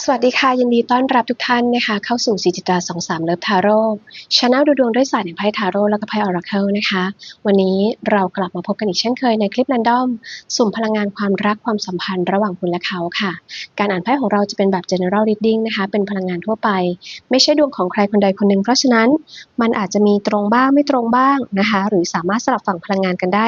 สวัสดีค่ะ ยินดีต้อนรับทุกท่านนะคะ เข้าสู่สีจิตาสองสามเลิฟทาโร่ชาแนลดูดวงด้วยศาสตร์แห่งไพ่ทาโร่แล้วก็ไพ่ออราเคิลนะคะ วันนี้เรากลับมาพบกันอีกเช่นเคยในคลิปแรนดอม สุ่มพลังงานความรักความสัมพันธ์ระหว่างคุณและเขาค่ะ การอ่านไพ่ของเราจะเป็นแบบ general reading นะคะ เป็นพลังงานทั่วไป ไม่ใช่ดวงของใครคนใดคนหนึ่ง เพราะฉะนั้นมันอาจจะมีตรงบ้างไม่ตรงบ้างนะคะ หรือสามารถสลับฝั่งพลังงานกันได้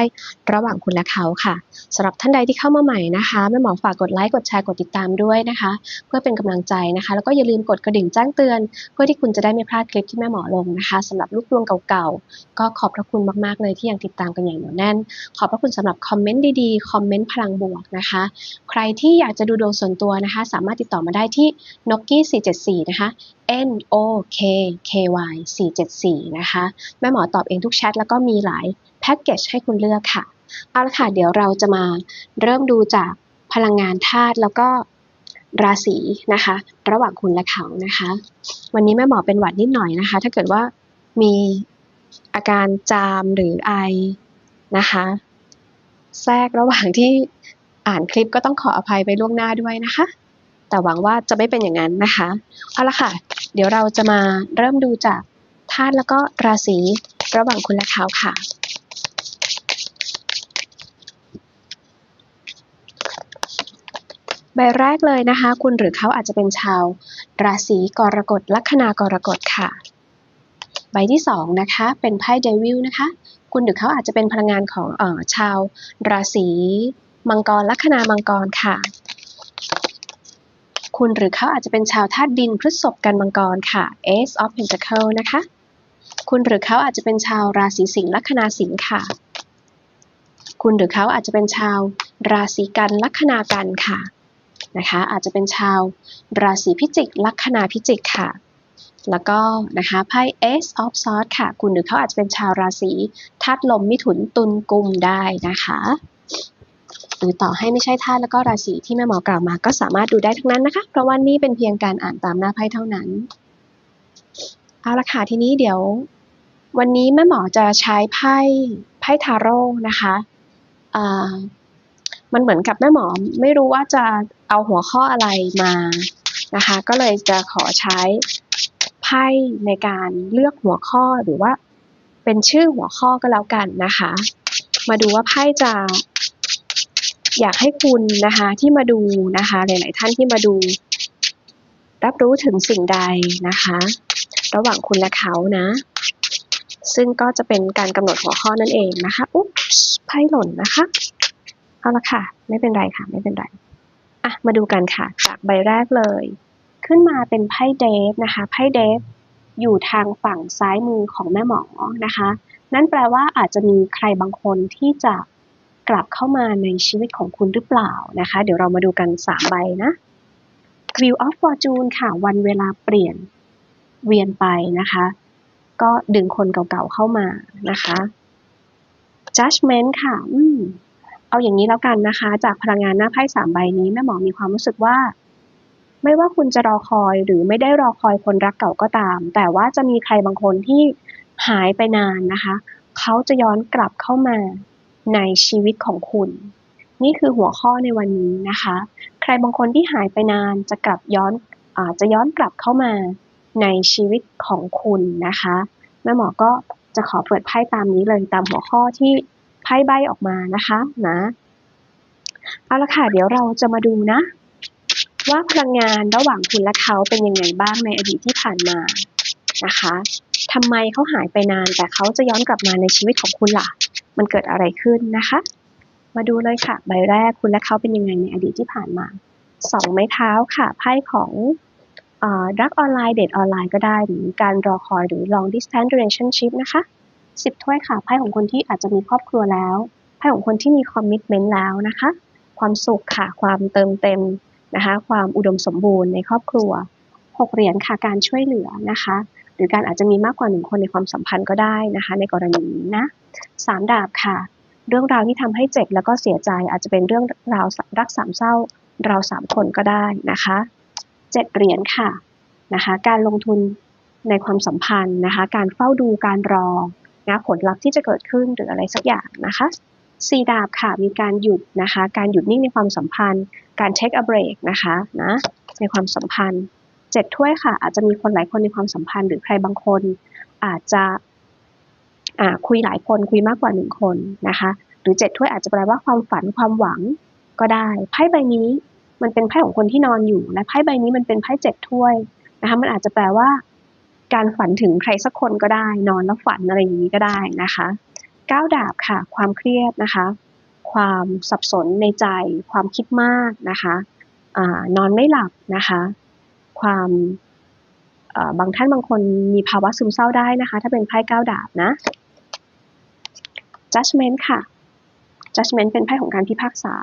ระหว่างคุณและเขาค่ะสำหรับท่านใดที่เข้ามาใหม่นะคะแม่หมอฝากกดไลค์กดแชร์กดติดตามด้วยนะคะ เพื่อเป็นกำลังใจนะคะ แล้วก็อย่าลืมกดกระดิ่งแจ้งเตือน เพื่อที่คุณจะได้ไม่พลาดคลิปที่แม่หมอลงนะคะสำหรับลูกดวงเก่าๆ ก็ขอบพระคุณมากๆเลยที่ยังติดตามกันอย่างเหนียวแน่น ขอบพระคุณสำหรับคอมเมนต์ดีๆ คอมเมนต์พลังบวกนะคะ ใครที่อยากจะดูดวงส่วนตัวนะคะ สามารถติดต่อมาได้ที่นกกี้474 นะคะ N O K K Y 474 นะคะ แม่หมอตอบเองทุกแชทแล้วก็มีหลายแพ็กเกจให้คุณเลือกค่ะ เอาละค่ะ เดี๋ยวเราจะมาเริ่มดูจากพลังงานธาตุแล้วก็ ราศีนะคะ ระหว่างคุณและเขานะคะ วันนี้แม่หมอเป็นหวัดนิดหน่อยนะคะ ถ้าเกิดว่ามีอาการจามหรือไอนะคะ แทรกระหว่างที่อ่านคลิปก็ต้องขออภัยไปล่วงหน้าด้วยนะคะ แต่หวังว่าจะไม่เป็นอย่างนั้นนะคะเอาละค่ะ เดี๋ยวเราจะมาเริ่มดูจากธาตุแล้วก็ราศีระหว่างคุณและเขาค่ะ ใบแรกเลยนะคะ คุณหรือเขาอาจจะเป็นชาว ราศีกรกฎลัคนากรกฎค่ะ ใบที่สองนะคะเป็นไพ่เดวิลนะคะ คุณหรือเขาอาจจะเป็นพลังงานของเออชาว ราศีมังกรลัคนามังกรค่ะ คุณหรือเขาอาจจะเป็นชาวธาตุดินพฤษภกันมังกรค่ะ Ace of Pentacles นะคะ คุณหรือเขาอาจจะเป็นชาวราศีสิงห์ลัคนาสิงห์ค่ะ คุณหรือเขาอาจจะเป็นชาว ราศีกันลัคนากันค่ะ นะคะ อาจจะเป็นชาวราศีพิจิก ลัคนาพิจิกค่ะ แล้วก็นะคะไพ่ Ace of Swords ค่ะ คุณหรือเขาอาจจะเป็นชาวราศีธาตุลมมิถุนตุลกุมได้นะคะหรือต่อให้ไม่ใช่ธาตุแล้วก็ราศีที่แม่หมอกล่าวมาก็สามารถดูได้ทั้งนั้นนะคะ เพราะว่านี่เป็นเพียงการอ่านตามหน้าไพ่เท่านั้น เอาละค่ะทีนี้เดี๋ยว วันนี้แม่หมอจะใช้ไพ่ไพ่ทาโร่นะคะมันเหมือนกับแม่หมอไม่รู้ว่าจะ เอาหัวข้ออะไรมานะคะ ก็เลยจะขอใช้ไพ่ในการเลือกหัวข้อหรือว่า เป็นชื่อหัวข้อก็แล้วกันนะคะ มาดูว่าไพ่จะอยากให้คุณนะคะที่มาดูนะคะ หลาย ๆ ท่านที่มาดู รับรู้ถึงสิ่งใดนะคะ ระหว่างคุณและเขานะ ซึ่งก็จะเป็นการกำหนดหัวข้อนั่นเองนะคะอุ๊บไพ่หล่นนะคะเอาละค่ะ ไม่เป็นไรค่ะ ไม่เป็นไร อะมาดูกันค่ะ จากใบแรกเลย ขึ้นมาเป็นไพ่เดฟนะคะ ไพ่เดฟอยู่ทางฝั่งซ้ายมือของแม่หมอนะคะ นั่นแปลว่าอาจจะมีใครบางคนที่จะกลับเข้ามาในชีวิตของคุณหรือเปล่านะคะ เดี๋ยวเรามาดูกันสามใบนะ Wheel of Fortune ค่ะ วันเวลาเปลี่ยนเวียนไปนะคะ ก็ดึงคนเก่าๆเข้ามานะคะ Judgment ค่ะ อืม เอาอย่างนี้แล้วกันนะคะ จากพลังงานหน้าไพ่สามใบนี้แม่หมอมีความรู้สึกว่า ไม่ว่าคุณจะรอคอยหรือไม่ได้รอคอยคนรักเก่าก็ตาม แต่ว่าจะมีใครบางคนที่หายไปนานนะคะ เขาจะย้อนกลับเข้ามาในชีวิตของคุณ นี่คือหัวข้อในวันนี้นะคะ ใครบางคนที่หายไปนานจะกลับย้อนอาจะย้อนกลับเข้ามาในชีวิตของคุณนะคะแม่หมอก็จะขอเปิดไพ่ตามนี้เลยตามหัวข้อที่ ไพ่ใบออกมานะคะนะเอาละค่ะ เดี๋ยวเราจะมาดูนะ ว่าพลังงานระหว่างคุณและเขาเป็นยังไงบ้างในอดีตที่ผ่านมานะคะทำไมเขาหายไปนานแต่เขาจะย้อนกลับมาในชีวิตของคุณล่ะ มันเกิดอะไรขึ้นนะคะ มาดูเลยค่ะ ใบแรกคุณและเขาเป็นยังไงในอดีตที่ผ่านมาสองไม้เท้าค่ะไพ่ของรักออนไลน์เดทออนไลน์ก็ได้หรือการรอคอยหรือ long distance relationship นะคะ สิบถ้วยค่ะไพ่ของคนที่อาจจะมีครอบครัวแล้วไพ่ของคนที่มีคอมมิชเมนต์แล้วนะคะ ความสุขค่ะความเติมเต็มนะคะ ความอุดมสมบูรณ์ในครอบครัวหกเหรียญค่ะการช่วยเหลือนะคะ หรือการอาจจะมีมากกว่าหนึ่งคนในความสัมพันธ์ก็ได้นะคะ ในกรณีนี้นะสามดาบค่ะ เรื่องราวที่ทำให้เจ็บแล้วก็เสียใจอาจจะเป็นเรื่องราวรักสามเศร้าเราสามคนก็ได้นะคะเจ็ดเหรียญค่ะนะคะ การลงทุนในความสัมพันธ์นะคะ การเฝ้าดูการรอ นะผลลัพธ์ที่จะเกิดขึ้นหรืออะไรสักอย่างนะคะสี่ดาบค่ะมีการหยุดนะคะ การหยุดนิ่งในความสัมพันธ์ การ take a break นะคะนะในความสัมพันธ์เจ็ดถ้วยค่ะ อาจจะมีคนหลายคนในความสัมพันธ์ หรือใครบางคน อาจจะคุยหลายคนคุยมากกว่าหนึ่งคนนะคะ หรือเจ็ดถ้วยอาจจะแปลว่าความฝันความหวังก็ได้ไพ่ใบนี้มันเป็นไพ่ของคนที่นอนอยู่และไพ่ใบนี้มันเป็นไพ่เจ็ดถ้วยนะคะมันอาจจะแปลว่า การฝันถึงใครสักคนก็ได้ นอนแล้วฝันอะไรอย่างนี้ก็ได้นะคะก้าวดาบค่ะ ความเครียดนะคะ ความสับสนในใจ ความคิดมากนะคะอนอนไม่หลับนะคะ ความบางท่านบางคนมีภาวะซึมเศร้าได้นะคะ ถ้าเป็นไพ่ก้าวดาบนะ judgment ค่ะ judgment เป็นไพ่ของการพิพากษา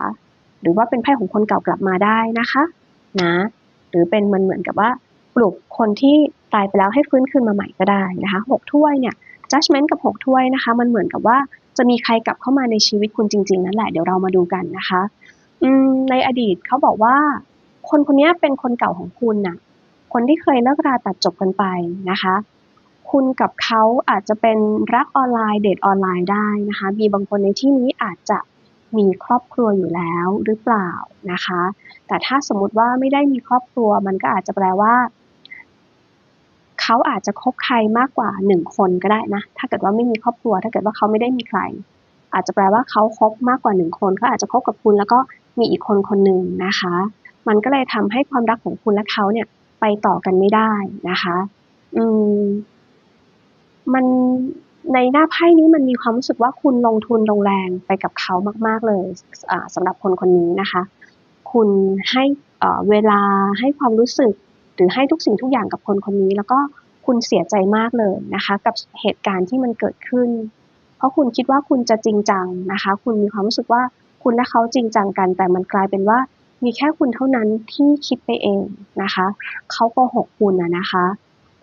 หรือว่าเป็นไพ่ของคนเก่ากลับมาได้นะคะนะหรือเป็นมันเหมือนกับว่าปลุกคนที่ ตายไปแล้วให้ฟื้นคืนมาใหม่ก็ได้นะคะหกถ้วยเนี่ย judgment กับหกถ้วยนะคะ มันเหมือนกับว่าจะมีใครกลับเข้ามาในชีวิตคุณจริง ๆ นั่นแหละเดี๋ยวเรามาดูกันนะคะอืมในอดีตเขาบอกว่า คนคนนี้เป็นคนเก่าของคุณน่ะคนที่เคยเลิกราตัดจบกันไปนะคะ คุณกับเขาอาจจะเป็นรักออนไลน์เดทออนไลน์ได้นะคะ มีบางคนในที่นี้อาจจะมีครอบครัวอยู่แล้วหรือเปล่านะคะ แต่ถ้าสมมติว่าไม่ได้มีครอบครัวมันก็อาจจะแปลว่า เขาอาจจะคบใครมากกว่าหนึ่งคนก็ได้นะ ถ้าเกิดว่าไม่มีครอบครัว ถ้าเกิดว่าเขาไม่ได้มีใคร อาจจะแปลว่าเขาคบมากกว่าหนึ่งคนเขาอาจจะคบกับคุณ แล้วก็มีอีกคนคนหนึ่งนะคะ มันก็เลยทำให้ความรักของคุณและเขาเนี่ยไปต่อกันไม่ได้นะคะ อืม มันในหน้าไพ่นี้มันมีความรู้สึกว่าคุณลงทุนลงแรงไปกับเขามาก ๆเลยสำหรับคนคนนี้นะคะ คุณให้เวลาให้ความรู้สึกือให้ทุกสิ่งทุกอย่างกับคนคนนี้ แล้วก็คุณเสียใจมากเลยนะคะ กับเหตุการณ์ที่มันเกิดขึ้น เพราะคุณคิดว่าคุณจะจริงจังนะคะ คุณมีความรู้สึกว่าคุณและเขาจริงจังกัน แต่มันกลายเป็นว่ามีแค่คุณเท่านั้นที่คิดไปเองนะคะเขาโกหกคุณนะนะคะ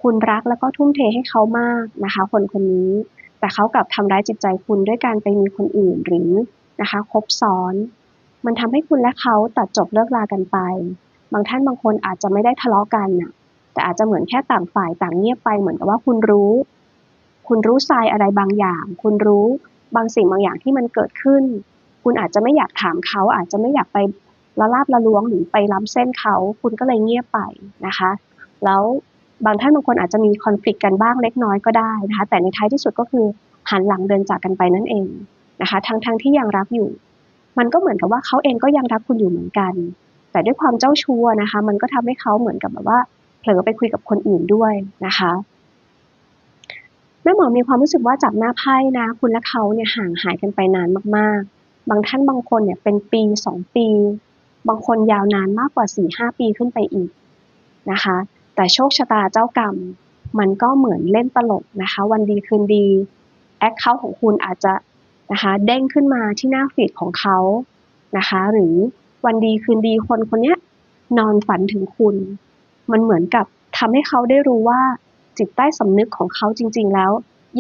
คุณรักแล้วก็ทุ่มเทให้เขามากนะคะ คนคนนี้ แต่เขากลับทำร้ายจิตใจคุณด้วยการไปมีคนอื่นหรือนะคะคบซ้อน มันทำให้คุณและเขาตัดจบเลิกลากันไป บางท่านบางคนอาจจะไม่ได้ทะเลาะกันน่ะแต่อาจจะเหมือนแค่ต่างฝ่ายต่างเงียบไปเหมือนกับว่าคุณรู้ คุณรู้ทรายอะไรบางอย่าง คุณรู้บางสิ่งบางอย่างที่มันเกิดขึ้น คุณอาจจะไม่อยากถามเขา อาจจะไม่อยากไปละลาบละล้วงหรือไปล้ำเส้นเขา คุณก็เลยเงียบไปนะคะ แล้วบางท่านบางคนอาจจะมีคอนฟ lict กันบ้างเล็กน้อยก็ได้นะคะ แต่ในท้ายที่สุดก็คือหันหลังเดินจากกันไปนั่นเองนะคะ ทั้งทั้งที่ยังรักอยู่ มันก็เหมือนกับว่าเขาเองก็ยังรักคุณอยู่เหมือนกัน แต่ด้วยความเจ้าชู้นะคะ มันก็ทำให้เขาเหมือนกับแบบว่าเผลอไปคุยกับคนอื่นด้วยนะคะแม่หมอมีความรู้สึกว่าจับหน้าไพ่นะ คุณและเขาเนี่ยห่างหายกันไปนานมากๆ บางท่านบางคนเนี่ยเป็นปีสองปี บางคนยาวนานมากกว่า4ี่ห้าปีขึ้นไปอีกนะคะ แต่โชคชะตาเจ้ากรรมมันก็เหมือนเล่นตลกนะคะ วันดีคืนดีแอคเคาท์ของคุณอาจจะนะคะเด้งขึ้นมาที่หน้าฟีดของเขานะคะ หรือ วันดีคืนดีคนคนนี้นอนฝันถึงคุณ มันเหมือนกับทำให้เขาได้รู้ว่าจิตใต้สำนึกของเขาจริง ๆ แล้ว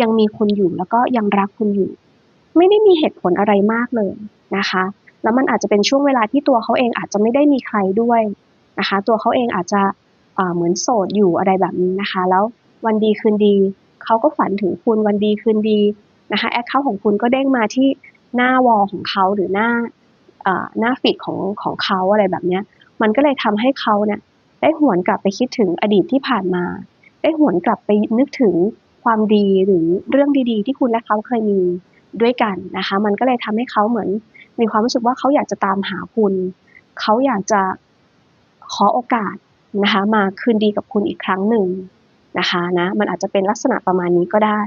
ยังมีคุณอยู่แล้วก็ยังรักคุณอยู่ ไม่ได้มีเหตุผลอะไรมากเลยนะคะ แล้วมันอาจจะเป็นช่วงเวลาที่ตัวเขาเองอาจจะไม่ได้มีใครด้วยนะคะ ตัวเขาเองอาจจะเหมือนโสดอยู่อะไรแบบนี้นะคะ แล้ววันดีคืนดีเขาก็ฝันถึงคุณวันดีคืนดีนะคะแอคเคาท์ของคุณก็เด้งมาที่หน้าวอลของเขาหรือหน้า หน้าฟีดของของเขาอะไรแบบเนี้ย มันก็เลยทำให้เขาเนี่ยได้หวนกลับไปคิดถึงอดีตที่ผ่านมา ได้หวนกลับไปนึกถึงความดีหรือเรื่องดีๆ ที่คุณและเขาเคยมีด้วยกันนะคะ มันก็เลยทำให้เขาเหมือน มีความรู้สึกว่าเขาอยากจะตามหาคุณ เขาอยากจะขอโอกาสนะคะมาคืนดีกับคุณอีกครั้งหนึ่งนะคะนะ มันอาจจะเป็นลักษณะประมาณนี้ก็ได้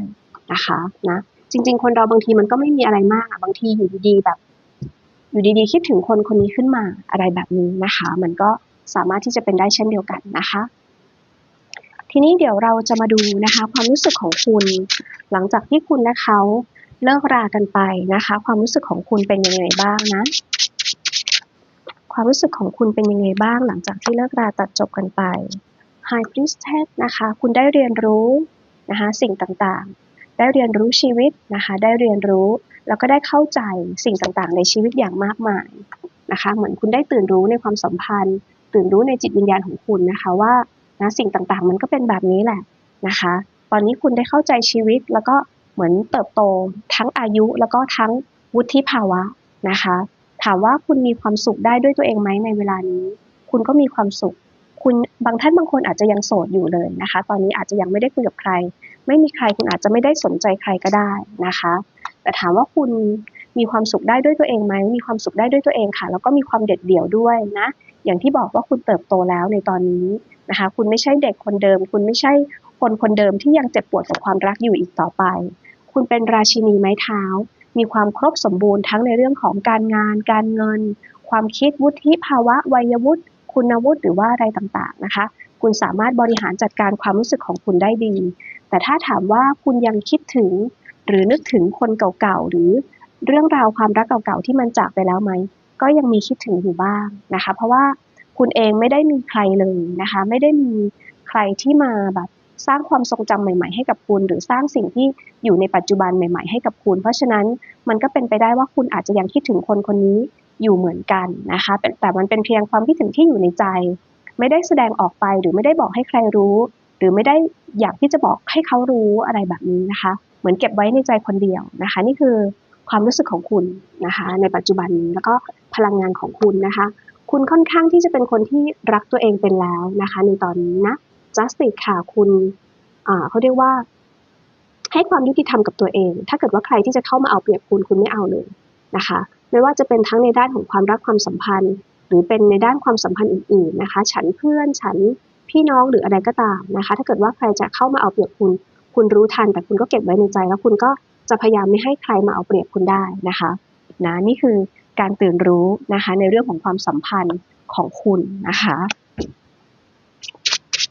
นะคะนะจริง ๆ คนเราบางทีมันก็ไม่มีอะไรมากบางทีอยู่ดีๆแบบ อยู่ดีๆ คิดถึงคนคนนี้ขึ้นมาอะไรแบบนี้นะคะ มันก็สามารถที่จะเป็นได้เช่นเดียวกันนะคะ ทีนี้เดี๋ยวเราจะมาดูนะคะ ความรู้สึกของคุณ หลังจากที่คุณและเขาเลิกรากันไปนะคะ ความรู้สึกของคุณเป็นยังไงบ้างนะ ความรู้สึกของคุณเป็นยังไงบ้าง หลังจากที่เลิกราตัดจบกันไป High Priestess นะคะ คุณได้เรียนรู้นะคะสิ่งต่างๆ ได้เรียนรู้ชีวิตนะคะ ได้เรียนรู้ แล้วก็ได้เข้าใจสิ่งต่างๆ ในชีวิตอย่างมากมายนะคะ เหมือนคุณได้ตื่นรู้ในความสัมพันธ์ ตื่นรู้ในจิตวิญญาณของคุณนะคะว่านะสิ่งต่างๆ มันก็เป็นแบบนี้แหละนะคะ ตอนนี้คุณได้เข้าใจชีวิตแล้วก็เหมือนเติบโตทั้งอายุแล้วก็ทั้งวุฒิภาวะนะคะ ถามว่าคุณมีความสุขได้ด้วยตัวเองไหมในเวลานี้ คุณก็มีความสุข คุณบางท่านบางคนอาจจะยังโสดอยู่เลยนะคะ ตอนนี้อาจจะยังไม่ได้คุยกับใคร ไม่มีใครคุณอาจจะไม่ได้สนใจใครก็ได้นะคะ แต่ถามว่าคุณมีความสุขได้ด้วยตัวเองไหมมีความสุขได้ด้วยตัวเองค่ะ แล้วก็มีความเด็ดเดี่ยวด้วยนะ อย่างที่บอกว่าคุณเติบโตแล้วในตอนนี้นะคะ คุณไม่ใช่เด็กคนเดิม คุณไม่ใช่คนคนเดิมที่ยังเจ็บปวดกับความรักอยู่อีกต่อไป คุณเป็นราชินีไม้เท้า มีความครบสมบูรณ์ทั้งในเรื่องของการงาน การเงิน ความคิดวุฒิภาวะวัยวุฒิคุณวุฒิหรือว่าอะไรต่างๆนะคะ คุณสามารถบริหารจัดการความรู้สึกของคุณได้ดี แต่ถ้าถามว่าคุณยังคิดถึง หรือนึกถึงคนเก่าๆ หรือเรื่องราวความรักเก่าๆ ที่มันจากไปแล้วไหม ก็ยังมีคิดถึงอยู่บ้างนะคะ เพราะว่าคุณเองไม่ได้มีใครเลยนะคะ ไม่ได้มีใครที่มาแบบสร้างความทรงจำใหม่ๆให้กับคุณ หรือสร้างสิ่งที่อยู่ในปัจจุบันใหม่ๆให้กับคุณ เพราะฉะนั้นมันก็เป็นไปได้ว่าคุณอาจจะยังคิดถึงคนคนนี้อยู่เหมือนกันนะคะแต่มันเป็นเพียงความคิดถึงที่อยู่ในใจ ไม่ได้แสดงออกไปหรือไม่ได้บอกให้ใครรู้ หรือไม่ได้อยากที่จะบอกให้เขารู้อะไรแบบนี้นะคะ เหมือนเก็บไว้ในใจคนเดียวนะคะ นี่คือความรู้สึกของคุณนะคะ ในปัจจุบันแล้วก็พลังงานของคุณนะคะ คุณค่อนข้างที่จะเป็นคนที่รักตัวเองเป็นแล้วนะคะ ในตอนนี้นะ justice ค่ะคุณอ่าเขาเรียกว่า ให้ความยุติธรรมกับตัวเอง ถ้าเกิดว่าใครที่จะเข้ามาเอาเปรียบคุณคุณไม่เอาเลยนะคะ ไม่ว่าจะเป็นทั้งในด้านของความรักความสัมพันธ์ หรือเป็นในด้านความสัมพันธ์อื่น ๆนะคะ ฉันเพื่อนฉันพี่น้องหรืออะไรก็ตามนะคะ ถ้าเกิดว่าใครจะเข้ามาเอาเปรียบคุณ คุณรู้ทัน แต่คุณก็เก็บไว้ในใจ แล้วคุณก็จะพยายามไม่ให้ใครมาเอาเปรียบคุณได้นะคะนะนี่คือการตื่นรู้นะคะในเรื่องของความสัมพันธ์ของคุณนะคะ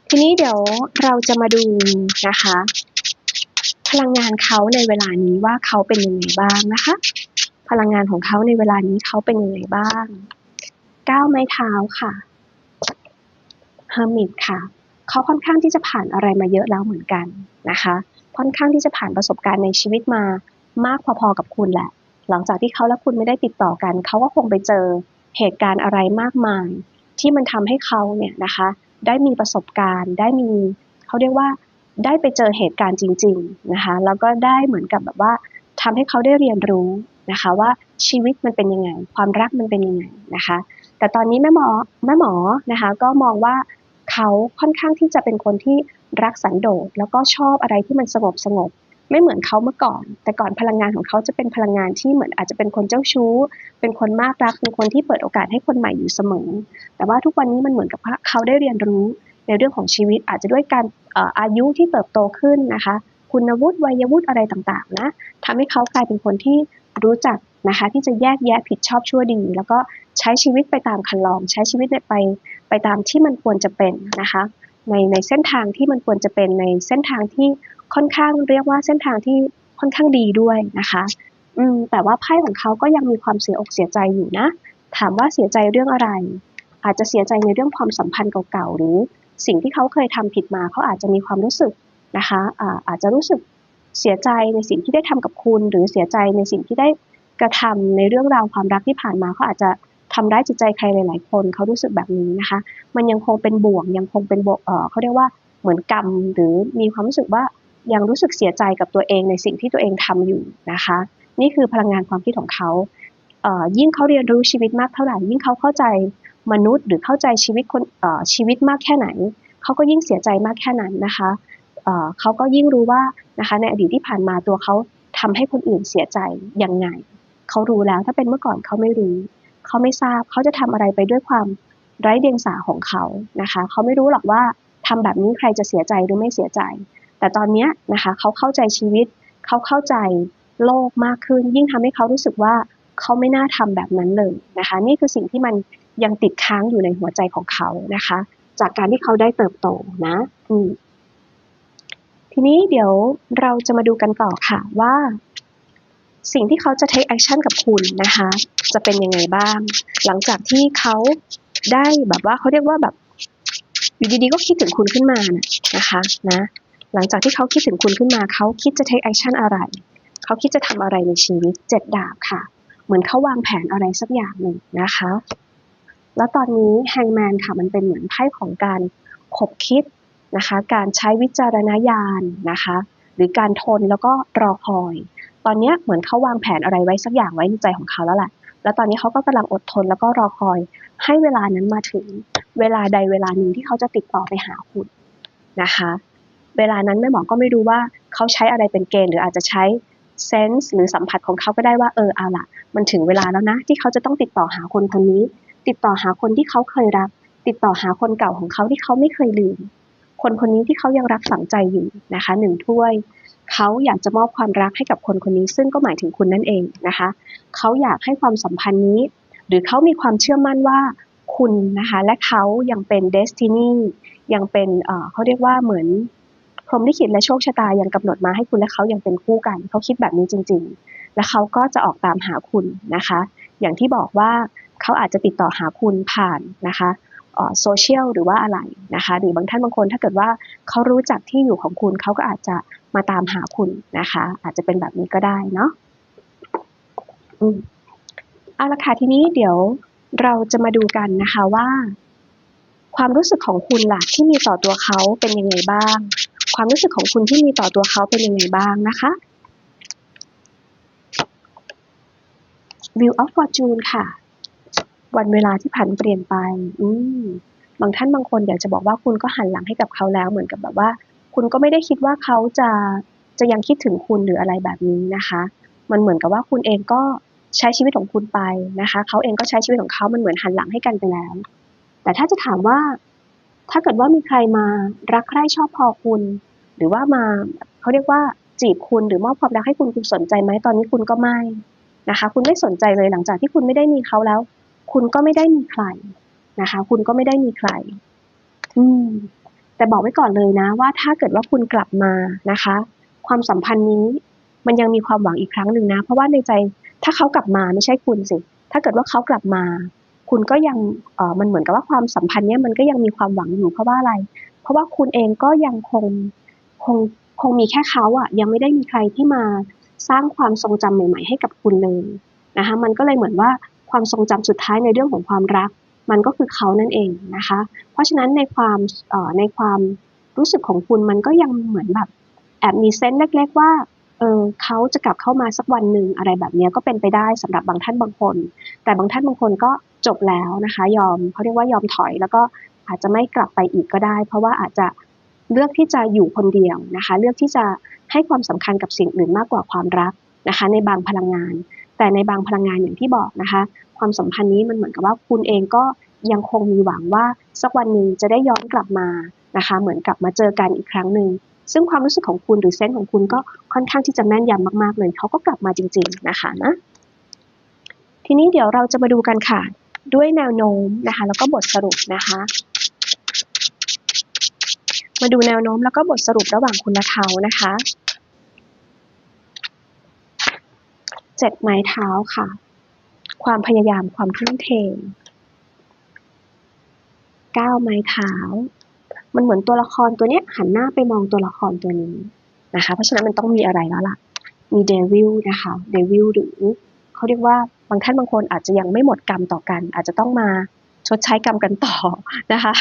ทีนี้เดี๋ยวเราจะมาดูนะคะ พลังงานเขาในเวลานี้ว่าเขาเป็นยังไงบ้างนะคะ พลังงานของเขาในเวลานี้เขาเป็นยังไงบ้างก้าวไม้เท้าค่ะเฮอร์มิตค่ะ เขาค่อนข้างที่จะผ่านอะไรมาเยอะแล้วเหมือนกันนะคะ ค่อนข้างที่จะผ่านประสบการณ์ในชีวิตมามากพอๆกับคุณแหละ หลังจากที่เขาและคุณไม่ได้ติดต่อกัน เขาก็คงไปเจอเหตุการณ์อะไรมากมาย ที่มันทำให้เขาเนี่ยนะคะ ได้มีประสบการณ์ ได้มีเขาเรียกว่าได้ไปเจอเหตุการณ์จริง ๆนะคะ แล้วก็ได้เหมือนกับแบบว่าทำให้เขาได้เรียนรู้นะคะว่าชีวิตมันเป็นยังไง ความรักมันเป็นยังไงนะคะ แต่ตอนนี้แม่หมอแม่หมอนะคะ ก็มองว่า เขาค่อนข้างที่จะเป็นคนที่รักสันโดษแล้วก็ชอบอะไรที่มันสงบสงบไม่เหมือนเขาเมื่อก่อน แต่ก่อนพลังงานของเขาจะเป็นพลังงานที่เหมือนอาจจะเป็นคนเจ้าชู้ เป็นคนมากรัก เป็นคนที่เปิดโอกาสให้คนใหม่อยู่เสมอ แต่ว่าทุกวันนี้มันเหมือนกับเขาได้เรียนรู้ในเรื่องของชีวิตอาจจะด้วยการอายุที่เติบโตขึ้นนะคะ คุณวุฒิวัยวุฒิอะไรต่างๆนะทำให้เขากลายเป็นคนที่รู้จักนะคะ ที่จะแยกแยะผิดชอบชั่วดี แล้วก็ใช้ชีวิตไปตามคันลอง ใช้ชีวิตไป ไปตามที่มันควรจะเป็นนะคะในในเส้นทางที่มันควรจะเป็นในเส้นทางที่ค่อนข้างเรียกว่าเส้นทางที่ค่อนข้างดีด้วยนะคะอืมแต่ว่าไพ่ของเขาก็ยังมีความเสียอกเสียใจอยู่นะ ถามว่าเสียใจเรื่องอะไร อาจจะเสียใจในเรื่องความสัมพันธ์เก่าๆหรือสิ่งที่เขาเคยทำผิดมาเขาอาจจะมีความรู้สึกนะคะอาอาจจะรู้สึกเสียใจในสิ่งที่ได้ทำกับคุณ หรือเสียใจในสิ่งที่ได้กระทำในเรื่องราวความรักที่ผ่านมาเขาอาจจะ ทำร้ายจิตใจใครหลาย ๆ คนเขารู้สึกแบบนี้นะคะ มันยังคงเป็นบ่วงยังคงเป็นบเเขาเรียกว่าเหมือนกรรมหรือมีความรู้สึกว่ายังรู้สึกเสียใจกับตัวเองในสิ่งที่ตัวเองทำอยู่นะคะ นี่คือพลังงานความคิดของเขาเยิ่งเขาเรียนรู้ชีวิตมากเท่าไหร่ ยิ่งเขาเข้าใจมนุษย์ หรือเข้าใจชีวิตคนชีวิตมากแค่ไหน เขาก็ยิ่งเสียใจมากแค่นั้นนะคะเเขาก็ยิ่งรู้ว่านะคะในอดีตที่ผ่านมาตัวเขาทำให้คนอื่นเสียใจยังไง เขารู้แล้วถ้าเป็นเมื่อก่อนเขาไม่รู้ เขาไม่ทราบเขาจะทำอะไรไปด้วยความไร้เดียงสาของเขานะคะเขาไม่รู้หรอกว่าทำแบบนี้ใครจะเสียใจหรือไม่เสียใจ แต่ตอนนี้นะคะเขาเข้าใจชีวิต เขาเข้าใจโลกมากขึ้น ยิ่งทำให้เขารู้สึกว่าเขาไม่น่าทำแบบนั้นเลยนะคะ นี่คือสิ่งที่มันยังติดค้างอยู่ในหัวใจของเขานะคะ จากการที่เขาได้เติบโตนะทีนี้เดี๋ยวเราจะมาดูกันต่อค่ะว่า สิ่งที่เขาจะ take action กับคุณนะคะ จะเป็นยังไงบ้าง หลังจากที่เขาได้แบบว่าเขาเรียกว่าแบบอยู่ดีๆก็คิดถึงคุณขึ้นมานะคะนะ หลังจากที่เขาคิดถึงคุณขึ้นมาเขาคิดจะ take action อะไร เขาคิดจะทำอะไรในชีวิตเจ็ดดาบค่ะ เหมือนเขาวางแผนอะไรสักอย่างหนึ่งนะคะ แล้วตอนนี้แฮงแมนค่ะมันเป็นเหมือนไพ่ของการขบคิดนะคะ การใช้วิจารณญาณนะคะ หรือการทนแล้วก็รอคอย ตอนนี้เหมือนเขาวางแผนอะไรไว้สักอย่างไว้ในใจของเขาแล้วแหละ แล้วตอนนี้เขาก็กำลังอดทนแล้วก็รอคอย ให้เวลานั้นมาถึง เวลาใดเวลาหนึ่งที่เขาจะติดต่อไปหาคุณนะคะ เวลานั้นแม่หมอก็ไม่รู้ว่าเขาใช้อะไรเป็นเกณฑ์ หรืออาจจะใช้เซนส์หรือสัมผัสของเขาก็ได้ว่าเออเอาล่ะมันถึงเวลาแล้วนะ ที่เขาจะต้องติดต่อหาคนคนนี้ ติดต่อหาคนที่เขาเคยรัก ติดต่อหาคนเก่าของเขาที่เขาไม่เคยลืม คนคนนี้ที่เขายังรักฝังใจอยู่นะคะหนึ่งถ้วย เขาอยากจะมอบความรักให้กับคนคนนี้ ซึ่งก็หมายถึงคุณนั่นเองนะคะเขาอยากให้ความสัมพันธ์นี้ หรือเขามีความเชื่อมั่นว่าคุณนะคะและเขายังเป็นเดสตินียังเป็นเขาเรียกว่าเหมือนพรหมลิขิตและโชคชะตายังกำหนดมาให้คุณและเขายังเป็นคู่กัน เขาคิดแบบนี้จริง ๆ และเขาก็จะออกตามหาคุณนะคะ อย่างที่บอกว่าเขาอาจจะติดต่อหาคุณผ่านนะคะ โซเชียลหรือว่าอะไรนะคะหรือบางท่านบางคนถ้าเกิดว่าเขารู้จักที่อยู่ของคุณเขาก็อาจจะมาตามหาคุณนะคะ อาจจะเป็นแบบนี้ก็ได้เนาะเอาละค่ะทีนี้เดี๋ยวเราจะมาดูกันนะคะว่า ความรู้สึกของคุณล่ะที่มีต่อตัวเขาเป็นยังไงบ้าง ความรู้สึกของคุณที่มีต่อตัวเขาเป็นยังไงบ้างนะคะ View of Fortune ค่ะ วันเวลาที่ผันเปลี่ยนไป อืมบางท่านบางคนอยากจะบอกว่าคุณก็หันหลังให้กับเขาแล้ว เหมือนกับแบบว่า คุณก็ไม่ได้คิดว่าเขาจะจะยังคิดถึงคุณหรืออะไรแบบนี้นะคะ มันเหมือนกับว่าคุณเองก็ใช้ชีวิตของคุณไปนะคะ เขาเองก็ใช้ชีวิตของเขามันเหมือนหันหลังให้กันไปแล้ว แต่ถ้าจะถามว่า ถ้าเกิดว่ามีใครมารักใคร่ชอบพอคุณ หรือว่ามาเขาเรียกว่าจีบคุณหรือมอบความรักให้คุณคุณสนใจไหมตอนนี้คุณก็ไม่นะคะ คุณไม่สนใจเลยหลังจากที่คุณไม่ได้มีเขาแล้ว คุณก็ไม่ได้มีใครนะคะ คุณก็ไม่ได้มีใคร อืม แต่บอกไว้ก่อนเลยนะ ว่าถ้าเกิดว่าคุณกลับมานะคะ ความสัมพันธ์นี้มันยังมีความหวังอีกครั้งหนึ่งนะ เพราะว่าในใจถ้าเขากลับมาไม่ใช่คุณสิ ถ้าเกิดว่าเขากลับมา คุณก็ยังเออมันเหมือนกับว่าความสัมพันธ์เนี้ยมันก็ยังมีความหวังอยู่เพราะว่าอะไร เพราะว่าคุณเองก็ยังคงคงคงมีแค่เขาอะยังไม่ได้มีใครที่มาสร้างความทรงจำใหม่ ๆ ให้กับคุณเลยนะคะ มันก็เลยเหมือนว่า ความทรงจำสุดท้ายในเรื่องของความรัก มันก็คือเขานั่นเองนะคะ เพราะฉะนั้นในความในความรู้สึกของคุณมันก็ยังเหมือนแบบแอบมีเซนส์เล็ก ๆ ว่าเออเขาจะกลับเข้ามาสักวันหนึ่งอะไรแบบนี้ก็เป็นไปได้สำหรับบางท่านบางคน แต่บางท่านบางคนก็จบแล้วนะคะ ยอมเขาเรียกว่ายอมถอยแล้วก็อาจจะไม่กลับไปอีกก็ได้ เพราะว่าอาจจะเลือกที่จะอยู่คนเดียวนะคะ เลือกที่จะให้ความสำคัญกับสิ่งอื่นมากกว่าความรักนะคะ ในบางพลังงาน แต่ในบางพลังงานอย่างที่บอกนะคะ ความสัมพันธ์นี้มันเหมือนกับว่าคุณเองก็ยังคงมีหวังว่าสักวันหนึ่งจะได้ย้อนกลับมานะคะ เหมือนกลับมาเจอกันอีกครั้งหนึ่งซึ่งความรู้สึกของคุณหรือเซนส์ของคุณก็ค่อนข้างที่จะแม่นยำมากๆเลยเขาก็กลับมาจริง ๆนะคะนะทีนี้เดี๋ยวเราจะมาดูกันค่ะ ด้วยแนวโน้มนะคะ แล้วก็บทสรุปนะคะ มาดูแนวโน้มแล้วก็บทสรุประหว่างคุณและเขานะคะ เจ็ดไม้เท้าค่ะ ความพยายามความทุ่มเทเก้าไม้เท้า มันเหมือนตัวละครตัวเนี้ยหันหน้าไปมองตัวละครตัวนี้นะคะ เพราะฉะนั้นมันต้องมีอะไรแล้วล่ะ มีเดวิลนะคะเดวิลหรือเขาเรียกว่าบางท่านบางคนอาจจะยังไม่หมดกรรมต่อกัน อาจจะต้องมาชดใช้กรรมกันต่อนะคะ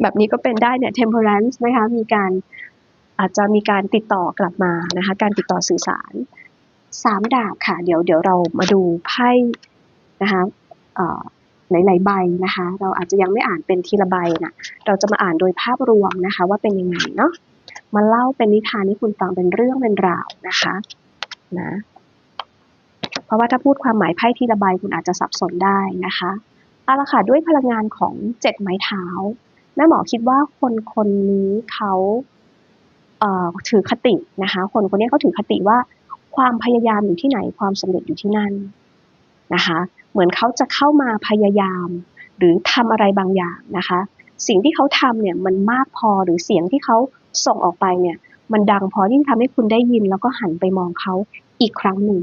แบบนี้ก็เป็นได้เนี่ย temperance นะคะ มีการอาจจะมีการติดต่อกลับมานะคะ การติดต่อสื่อสาร สามดาบค่ะ เดี๋ยวเดี๋ยวเรามาดูไพ่นะคะหลายๆใบนะคะ เราอาจจะยังไม่อ่านเป็นทีละใบนะเราจะมาอ่านโดยภาพรวมนะคะ ว่าเป็นยังไงเนาะมาเล่าเป็นนิทานให้คุณฟังเป็นเรื่องเป็นราวนะคะนะเพราะว่าถ้าพูดความหมายไพ่ทีละใบคุณอาจจะสับสนได้นะคะเอาละค่ะด้วยพลังงานของเจ็ดไม้เท้าแม่หมอคิดว่าคนคนนี้เขาเอ่อถือคตินะคะ คนคนนี้เขาถือคติว่า ความพยายามอยู่ที่ไหนความสำเร็จอยู่ที่นั่นนะคะ เหมือนเขาจะเข้ามาพยายาม หรือทำอะไรบางอย่างนะคะ สิ่งที่เขาทำเนี่ยมันมากพอหรือเสียงที่เขาส่งออกไปเนี่ย มันดังพอที่ทำให้คุณได้ยิน แล้วก็หันไปมองเขาอีกครั้งหนึ่ง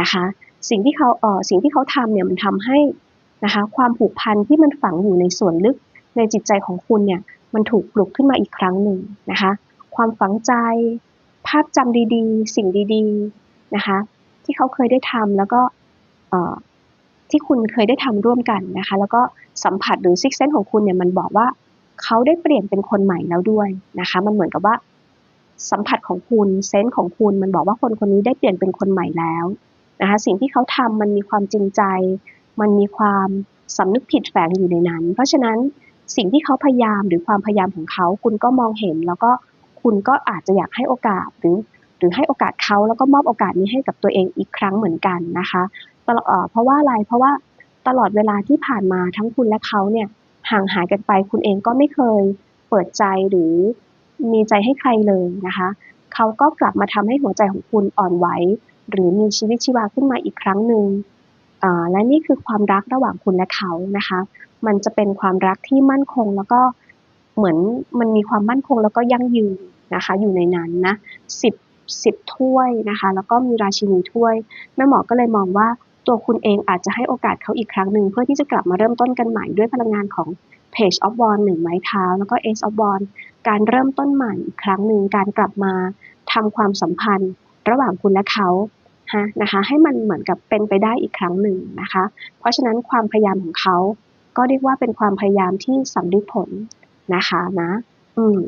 นะคะ สิ่งที่เขาเออสิ่งที่เขาทำเนี่ยมันทำให้นะคะความผูกพันที่มันฝังอยู่ในส่วนลึกในจิตใจของคุณเนี่ยมันถูกปลุกขึ้นมาอีกครั้งหนึ่งนะคะ ความฝังใจาพจำดีๆ สิ่งดีๆนะคะ ที่เขาเคยได้ทำแล้วก็ที่คุณเคยได้ทำร่วมกันนะคะ แล้วก็สัมผัสหรือซิกเซนของคุณเนี่ยมันบอกว่าเขาได้เปลี่ยนเป็นคนใหม่แล้วด้วยนะคะ มันเหมือนกับว่า สัมผัสของคุณเซนส์ของคุณมันบอกว่าคนคนนี้ได้เปลี่ยนเป็นคนใหม่แล้วนะคะ สิ่งที่เขาทำมันมีความจริงใจ มันมีความสำนึกผิดแฝงอยู่ในนั้น เพราะฉะนั้นสิ่งที่เขาพยายามหรือความพยายามของเขา คุณก็มองเห็นแล้วก็ คุณก็อาจจะอยากให้โอกาสหรือหรือให้โอกาสเขาแล้วก็มอบโอกาสนี้ให้กับตัวเองอีกครั้งเหมือนกันนะคะตลอดเพราะว่าอะไรเพราะว่าตลอดเวลาที่ผ่านมาทั้งคุณและเขาเนี่ยห่างหายกันไปคุณเองก็ไม่เคยเปิดใจหรือมีใจให้ใครเลยนะคะเขาก็กลับมาทำให้หัวใจของคุณอ่อนไหวหรือมีชีวิตชีวาขึ้นมาอีกครั้งหนึ่งและนี่คือความรักระหว่างคุณและเขานะคะ มันจะเป็นความรักที่มั่นคงแล้วก็ เหมือนมันมีความมั่นคงแล้วก็ยั่งยืนนะคะ อยู่ในนั้นนะสิบสิบถ้วยนะคะ แล้วก็มีราชินีถ้วยแม่หมอก็เลยมองว่าตัวคุณเองอาจจะให้โอกาสเขาอีกครั้งหนึ่งเพื่อที่จะกลับมาเริ่มต้นกันใหม่ด้วยพลังงานของ Page of w a n d หนึ่งไม้เท้า แล้วก็ Ace of w a n d การเริ่มต้นใหม่อีกครั้งหนึ่งการกลับมาทำความสัมพันธ์ระหว่างคุณและเขาฮะนะคะ ให้มันเหมือนกับเป็นไปได้อีกครั้งหนึ่งนะคะ เพราะฉะนั้นความพยายามของเขาก็เรียกว่าเป็นความพยายามที่สำเร็จผล นะคะนะ อืม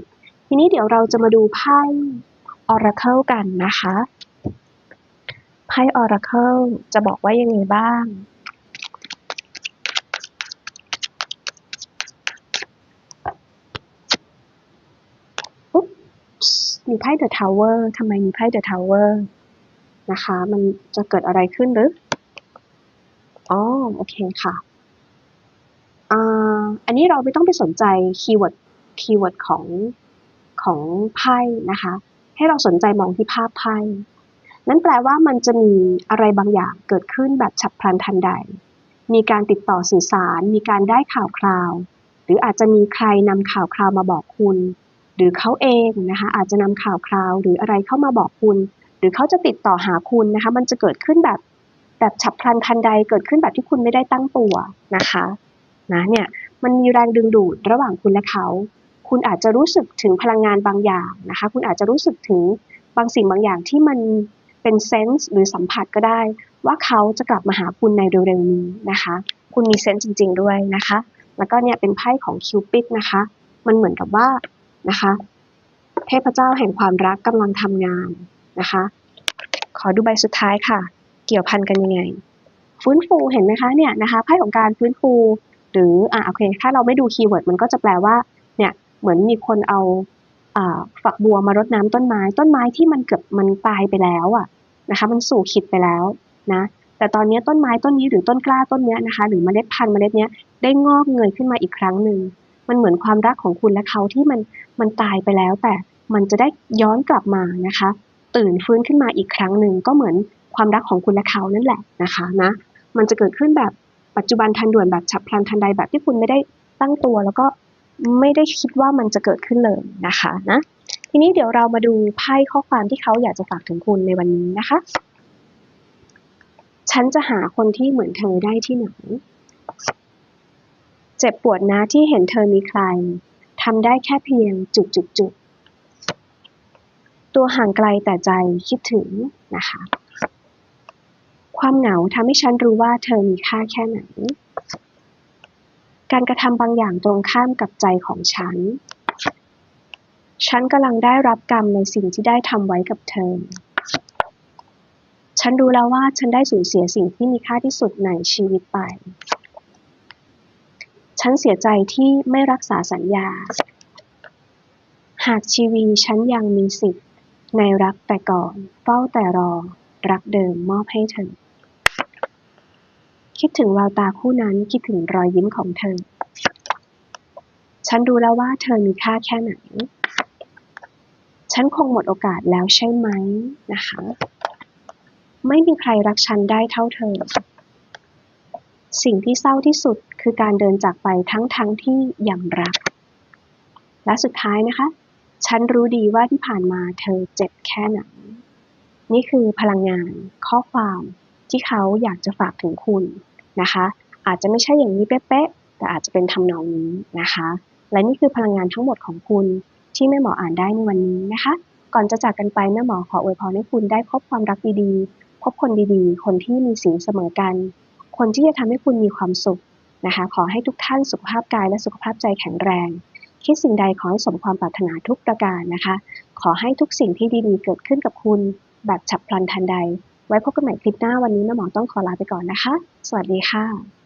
ทีนี้เดี๋ยวเราจะมาดูไพ่ Oracle กันนะคะ ไพ่ Oracle จะบอกว่ายังไงบ้างอุ๊บมีไพ่ The Tower ทำไมมีไพ่ The Tower นะคะ มันจะเกิดอะไรขึ้นหรือ อ๋อ โอเคค่ะ อ่า อันนี้เราไม่ต้องไปสนใจคีย์เวิร์ดคีย์เวิร์ดของของไพ่นะคะ ให้เราสนใจมองที่ภาพไพ่นั่นแปลว่ามันจะมีอะไรบางอย่างเกิดขึ้นแบบฉับพลันทันใด มีการติดต่อสื่อสาร มีการได้ข่าวคราว หรืออาจจะมีใครนำข่าวคราวมาบอกคุณ หรือเขาเองนะคะอาจจะนำข่าวคราว หรืออะไรเข้ามาบอกคุณ หรือเขาจะติดต่อหาคุณนะคะ มันจะเกิดขึ้นแบบแบบฉับพลันทันใด เกิดขึ้นแบบที่คุณไม่ได้ตั้งตัวนะคะนะเนี่ย มันมีแรงดึงดูดระหว่างคุณและเขา คุณอาจจะรู้สึกถึงพลังงานบางอย่างนะคะ คุณอาจจะรู้สึกถึงบางสิ่งบางอย่างที่มันเป็นเซนส์หรือสัมผัสก็ได้ ว่าเขาจะกลับมาหาคุณในเร็วๆนี้นะคะ คุณมีเซนส์จริง ๆ ด้วยนะคะ แล้วก็เนี่ยเป็นไพ่ของคิวปิดนะคะ มันเหมือนกับว่านะคะ เทพเจ้าแห่งความรักกำลังทำงานนะคะ ขอดูใบสุดท้ายค่ะ เกี่ยวพันกันยังไง ฟื้นฟูเห็นไหมคะเนี่ยนะคะไพ่ของการฟื้นฟู หรืออ่าโอเคถ้าเราไม่ดูคีย์เวิร์ดมันก็จะแปลว่าเนี่ยเหมือนมีคนเอาอ่าฝักบัวมารดน้ำต้นไม้ ต้นไม้ที่มันเกือบมันตายไปแล้วอะนะคะมันสู่ขิดไปแล้วนะแต่ตอนนี้ต้นไม้ต้นนี้หรือต้นกล้าต้นนี้นะคะ หรือเมล็ดพันธุ์เมล็ดเนี้ยได้งอกเงยขึ้นมาอีกครั้งหนึ่งมันเหมือนความรักของคุณและเขาที่มันมันตายไปแล้ว แต่มันจะได้ย้อนกลับมานะคะ ตื่นฟื้นขึ้นมาอีกครั้งหนึ่งก็เหมือนความรักของคุณและเขานั่นแหละนะคะนะมันจะเกิดขึ้นแบบ ปัจจุบันทันด่วนแบบฉับพลันทันใดแบบที่คุณไม่ได้ตั้งตัวแล้วก็ไม่ได้คิดว่ามันจะเกิดขึ้นเลยนะคะนะทีนี้เดี๋ยวเรามาดูไพ่ข้อความที่เขาอยากจะฝากถึงคุณในวันนี้นะคะ ฉันจะหาคนที่เหมือนเธอได้ที่ไหน เจ็บปวดนะที่เห็นเธอมีใครทำได้แค่เพียงจุดจุดจุดตัวห่างไกลแต่ใจคิดถึงนะคะ ความเหงาทำให้ฉันรู้ว่าเธอมีค่าแค่ไหน การกระทำบางอย่างตรงข้ามกับใจของฉัน ฉันกำลังได้รับกรรมในสิ่งที่ได้ทำไว้กับเธอ ฉันรู้แล้วว่าฉันได้สูญเสียสิ่งที่มีค่าที่สุดในชีวิตไป ฉันเสียใจที่ไม่รักษาสัญญา หากชีวีฉันยังมีสิทธิ์ในรักแต่ก่อนเฝ้าแต่รอรักเดิมมอบให้เธอ คิดถึงแววตาคู่นั้น คิดถึงรอยยิ้มของเธอ ฉันรู้แล้วว่าเธอมีค่าแค่ไหน ฉันคงหมดโอกาสแล้วใช่ไหมนะคะ ไม่มีใครรักฉันได้เท่าเธอ สิ่งที่เศร้าที่สุดคือการเดินจากไปทั้งทั้งที่ยังรัก และสุดท้ายนะคะ ฉันรู้ดีว่าที่ผ่านมาเธอเจ็บแค่ไหน นี่คือพลังงานข้อความ ที่เขาอยากจะฝากถึงคุณนะคะ อาจจะไม่ใช่อย่างนี้เป๊ะๆแต่อาจจะเป็นทำนองนี้นะคะ และนี่คือพลังงานทั้งหมดของคุณที่แม่หมออ่านได้ในวันนี้นะคะ ก่อนจะจากกันไปแม่หมอขออวยพรให้คุณได้พบความรักดีๆ พบคนดีๆ คนที่มีสีลเสมอกัน คนที่จะทำให้คุณมีความสุขนะคะ ขอให้ทุกท่านสุขภาพกายและสุขภาพใจแข็งแรง คิดสิ่งใดขอให้สมความปรารถนาทุกประการนะคะ ขอให้ทุกสิ่งที่ดีๆ เกิดขึ้นกับคุณ แบบฉับพลันทันใด ไว้พบกันใหม่คลิปหน้าวันนี้แม่หมอต้องขอลาไปก่อนนะคะ สวัสดีค่ะ